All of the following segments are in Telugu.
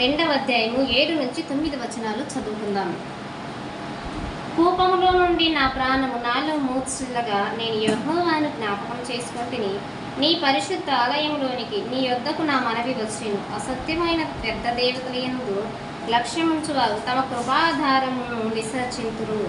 రెండవ అధ్యాయము ఏడు నుంచి తొమ్మిది వచనాలు చదువుకుందాం. కూపములో నుండి నా ప్రాణము నాలో మూర్చిల్లగా నేను యహోవాను జ్ఞాపకం చేసుకుంటుని నీ పరిశుద్ధ ఆలయంలోనికి నీ యొద్దకు నా మనవి వచ్చేను. అసత్యమైన పెద్ద దేవతలందు లక్ష్యముంచువారు తమ కృపాధారమును విసర్జింతురు.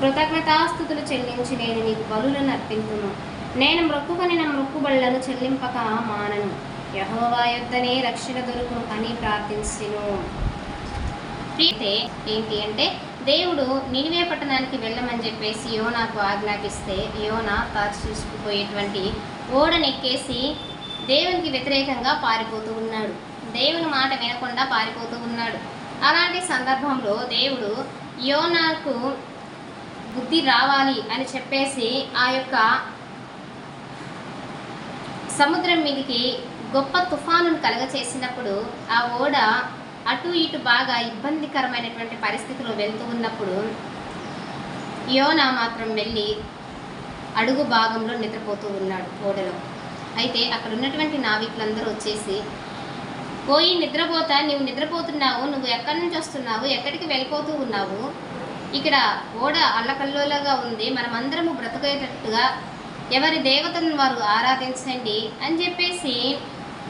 కృతజ్ఞతాస్థుతులు చెల్లించి నేను నీకు బలులను అర్పింతును. నేను మొక్కుకొని నా మొక్కుబళ్ళను చెల్లింపక మానను. యహోవా యొద్దనే రక్షణ దొరుకును అని ప్రార్థించెను. అయితే ఏంటి అంటే దేవుడు నినివే పట్టణానికి వెళ్ళమని చెప్పేసి యోనాకు ఆజ్ఞాపిస్తే యోనా తార్షీసుకుపోయేటువంటి ఓడనెక్కేసి దేవునికి వ్యతిరేకంగా పారిపోతూ ఉన్నాడు. దేవుని మాట వినకుండా పారిపోతూ ఉన్నాడు. అలాంటి సందర్భంలో దేవుడు యోనాకు బుద్ధి రావాలి అని చెప్పేసి ఆ యొక్క సముద్రం మీదకి గొప్ప తుఫానును కలగచేసినప్పుడు ఆ ఓడ అటు ఇటు బాగా ఇబ్బందికరమైనటువంటి పరిస్థితిలో వెళ్తూ ఉన్నప్పుడు యోనా మాత్రం వెళ్ళి అడుగు భాగంలో నిద్రపోతూ ఉన్నాడు ఓడలో. అయితే అక్కడ ఉన్నటువంటి నావికులందరూ వచ్చేసి పోయి నిద్రపోతా నువ్వు నిద్రపోతున్నావు నువ్వు ఎక్కడి నుంచి వస్తున్నావు ఎక్కడికి వెళ్ళిపోతూ ఉన్నావు? ఇక్కడ ఓడ అల్లకల్లోలగా ఉంది మనమందరము బ్రతకేటట్టుగా ఎవరి దేవతను వారు ఆరాధించండి అని చెప్పేసి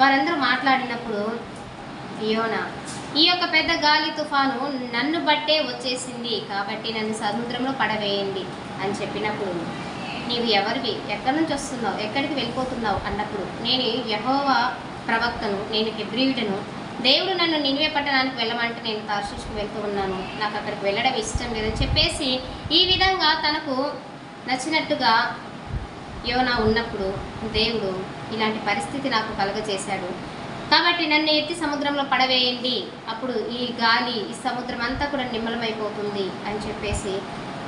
వారందరూ మాట్లాడినప్పుడు యోనా ఈ యొక్క పెద్ద గాలి తుఫాను నన్ను బట్టే వచ్చేసింది కాబట్టి నన్ను సముద్రంలో పడవేయండి అని చెప్పినప్పుడు నీవు ఎవరివి? ఎక్కడి నుంచి వస్తున్నావు? ఎక్కడికి వెళ్ళిపోతున్నావు? అన్నప్పుడు నేను యహోవా ప్రవక్తను నేను హెబ్రియుడను. దేవుడు నన్ను నినివే పట్టణానికి వెళ్ళమంటే నేను తార్షిష్కి వెళ్తూ ఉన్నాను. నాకు అక్కడికి వెళ్ళడం ఇష్టం లేదని చెప్పేసి ఈ విధంగా తనకు నచ్చినట్టుగా యోనా ఉన్నప్పుడు దేవుడు ఇలాంటి పరిస్థితి నాకు కలుగజేశాడు. కాబట్టి నన్ను ఎత్తి సముద్రంలో పడవేయండి. అప్పుడు ఈ గాలి ఈ సముద్రం అంతా కూడా నిమ్మలమైపోతుంది అని చెప్పేసి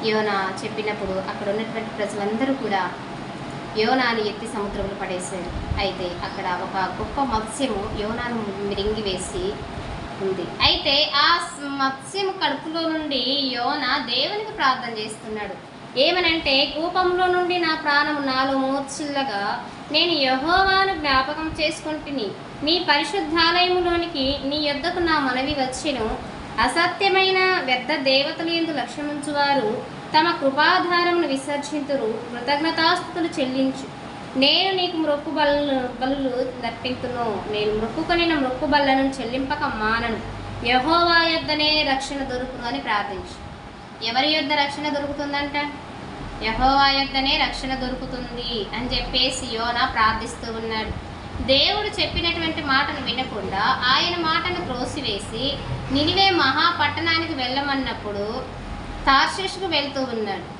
యోనా చెప్పినప్పుడు అక్కడ ఉన్నటువంటి ప్రజలందరూ కూడా యోనాను ఎత్తి సముద్రంలో పడేశారు. అయితే అక్కడ ఒక గొప్ప మత్స్యము యోనాను మిరింగివేసి ఉంది. అయితే ఆ మత్స్యము కడుపులో నుండి యోన దేవునికి ప్రార్థన చేస్తున్నాడు. ఏమనంటే కూపంలో నుండి నా ప్రాణము నాలో మూర్చిల్లగా నేను యహోవాను జ్ఞాపకం చేసుకుంటుని నీ పరిశుద్ధాలయములోనికి నీ యొద్దకు నా మనవి వచ్చెను. అసత్యమైన వ్యర్థ దేవతలు ఎందు లక్ష్యముంచువారు తమ కృపాధారమును విసర్జింతురు కృతజ్ఞతాస్థుతులు చెల్లించు. నేను నీకు మృక్కు బలు బలులు దర్పింతును నేను మృక్కుకొనిన మృక్కు బళ్ళను చెల్లింపక మానను. యహోవా యొద్దనే రక్షణ దొరుకును అని ప్రార్థించు. ఎవరి యొద్ద రక్షణ దొరుకుతుందంట? యహోవా యొద్దనే రక్షణ దొరుకుతుంది అని చెప్పేసి యోనా ప్రార్థిస్తూ ఉన్నాడు. దేవుడు చెప్పినటువంటి మాటను వినకుండా ఆయన మాటను త్రోసివేసి నినివే మహాపట్టణానికి వెళ్ళమన్నప్పుడు తార్షిష్కు వెళ్తూ ఉన్నాడు.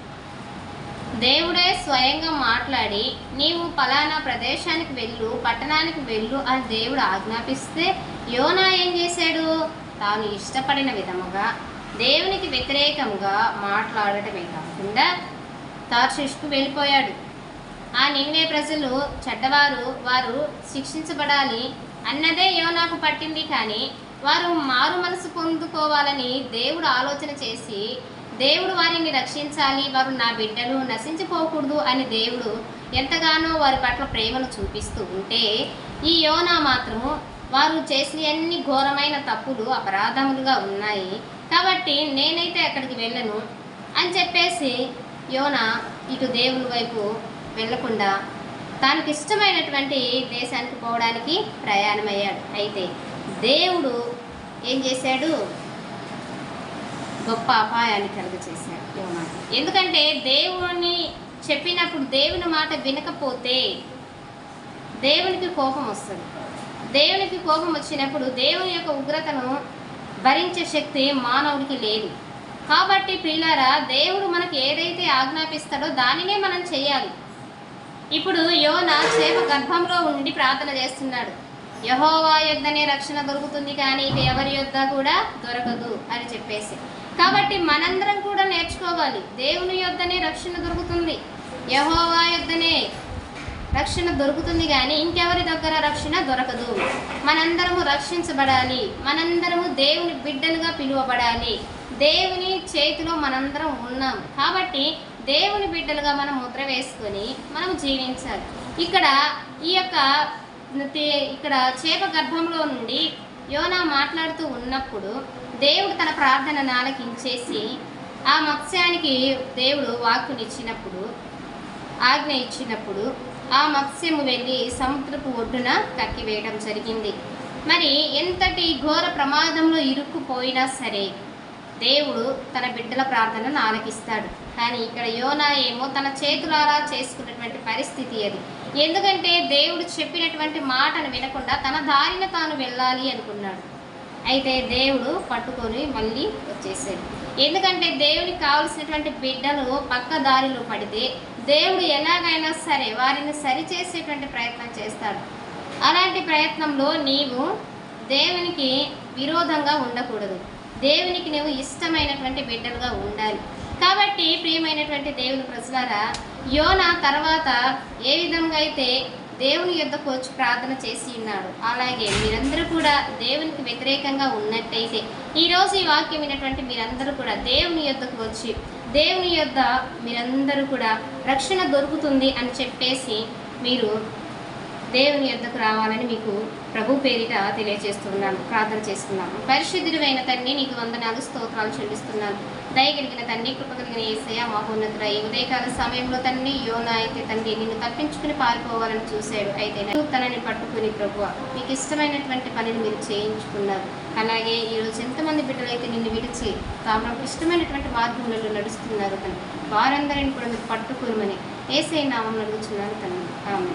దేవుడే స్వయంగా మాట్లాడి నీవు పలానా ప్రదేశానికి వెళ్ళు పట్టణానికి వెళ్ళు అని దేవుడు ఆజ్ఞాపిస్తే యోనా ఏం చేశాడు? తాను ఇష్టపడిన విధముగా దేవునికి వ్యతిరేకంగా మాట్లాడటమే కాకుండా తార్షిష్కు వెళ్ళిపోయాడు. ఆ నిన్నే ప్రజలు చెడ్డవారు వారు శిక్షించబడాలి. అన్నదే యోనాకు పట్టింది కానీ వారు మారు మనసు పొందుకోవాలని దేవుడు ఆలోచన చేసి దేవుడు వారిని రక్షించాలి వారు నా బిడ్డలు నశించిపోకూడదు అని దేవుడు ఎంతగానో వారి పట్ల ప్రేమను చూపిస్తూ ఉంటే ఈ యోనా మాత్రము వారు చేసిన అన్ని ఘోరమైన తప్పులు అపరాధములుగా ఉన్నాయి. కాబట్టి నేనైతే అక్కడికి వెళ్ళను. అని చెప్పేసి యోన ఇటు దేవుని వైపు వెళ్ళకుండా తనకి ఇష్టమైనటువంటి దేశానికి పోవడానికి ప్రయాణమయ్యాడు. అయితే దేవుడు ఏం చేశాడు? గొప్ప అపాయాన్ని కలుగచేశాడు యోన. ఎందుకంటే దేవుని చెప్పినప్పుడు దేవుని మాట వినకపోతే దేవునికి కోపం వస్తుంది. దేవునికి కోపం వచ్చినప్పుడు దేవుని యొక్క ఉగ్రతను భరించే శక్తి మానవుడికి లేదు. కాబట్టి ప్రియులారా దేవుడు మనకు ఏదైతే ఆజ్ఞాపిస్తాడో దానినే మనం చేయాలి. ఇప్పుడు యోన చేప గర్భంలో ఉండి ప్రార్థన చేస్తున్నాడు. యహోవా యొద్దనే రక్షణ దొరుకుతుంది కానీ ఇది ఎవరి యొద్ద కూడా దొరకదు అని చెప్పేసి. కాబట్టి మనందరం కూడా నేర్చుకోవాలి. దేవుని యొద్దనే రక్షణ దొరుకుతుంది. యహోవా యొద్దనే రక్షణ దొరుకుతుంది కానీ ఇంకెవరి దగ్గర రక్షణ దొరకదు. మనందరము రక్షించబడాలి. మనందరము దేవుని బిడ్డలుగా పిలువబడాలి. దేవుని చేతిలో మనందరం ఉన్నాం. కాబట్టి దేవుని బిడ్డలుగా మనం ముద్ర వేసుకొని మనం జీవించాలి. ఇక్కడ ఈ యొక్క ఇక్కడ చేప గర్భంలో నుండి యోనా మాట్లాడుతూ ఉన్నప్పుడు దేవుడు తన ప్రార్థనను ఆలకించేసి ఆ మత్స్యానికి దేవుడు వాక్కునిచ్చినప్పుడు ఆజ్ఞ ఇచ్చినప్పుడు ఆ మత్స్యము వెళ్ళి సముద్రపు ఒడ్డున కక్కివేయడం జరిగింది. మరి ఎంతటి ఘోర ప్రమాదంలో ఇరుక్కుపోయినా సరే దేవుడు తన బిడ్డల ప్రార్థనను ఆలకిస్తాడు. కానీ ఇక్కడ యోనా ఏమో తన చేతులారా చేసుకున్నటువంటి పరిస్థితి అది. ఎందుకంటే దేవుడు చెప్పినటువంటి మాటను వినకుండా తన దారిన తాను వెళ్ళాలి అనుకున్నాడు. అయితే దేవుడు పట్టుకొని మళ్ళీ వచ్చేసాడు. ఎందుకంటే దేవునికి కావలసినటువంటి బిడ్డలు పక్క దారిలో పడితే దేవుడు ఎలాగైనా సరే వారిని సరిచేసేటువంటి ప్రయత్నం చేస్తాడు. అలాంటి ప్రయత్నంలో నీవు దేవునికి విరోధంగా ఉండకూడదు. దేవునికి నువ్వు ఇష్టమైనటువంటి బిడ్డలుగా ఉండాలి. కాబట్టి ప్రియమైనటువంటి దేవుని ప్రజలారా యోన తర్వాత ఏ విధంగా అయితే దేవుని యుద్ధకు వచ్చి ప్రార్థన చేసి ఉన్నాడు అలాగే మీరందరూ కూడా దేవునికి వ్యతిరేకంగా ఉన్నట్టయితే ఈరోజు ఈ వాక్యం అయినటువంటి మీరందరూ కూడా దేవుని యుద్ధకు వచ్చి దేవుని యొద్ద మీరందరూ కూడా రక్షణ దొరుకుతుంది అని చెప్పేసి మీరు దేవుని యొద్దకు రావాలని మీకు ప్రభు పేరిట తెలియజేస్తున్నాను ప్రార్థన చేస్తున్నాను. పరిశుద్ధుడైన తండ్రి నీకు వందనాలు స్తోత్రాలు చెల్లిస్తున్నాను. దయగలిగిన తండ్రి కృప కలిగిన ఏసయ మహోన్నతుడ ఈ ఉదయకాల సమయంలో తండ్రి యోన అయితే తండ్రి నిన్ను తప్పించుకుని పారిపోవాలని చూశాడు. అయితే తనని పట్టుకుని ప్రభు మీకు ఇష్టమైనటువంటి పనిని మీరు చేయించుకున్నారు. అలాగే ఈరోజు ఎంతమంది బిడ్డలు అయితే నిన్ను విడిచి తాము ఇష్టమైనటువంటి మార్గంలో నడుస్తున్నారు తండ్రి. వారందరిని కూడా మీరు పట్టుకోమని ఏసై నామం నడుచున్నారు తండ్రి. ఆమె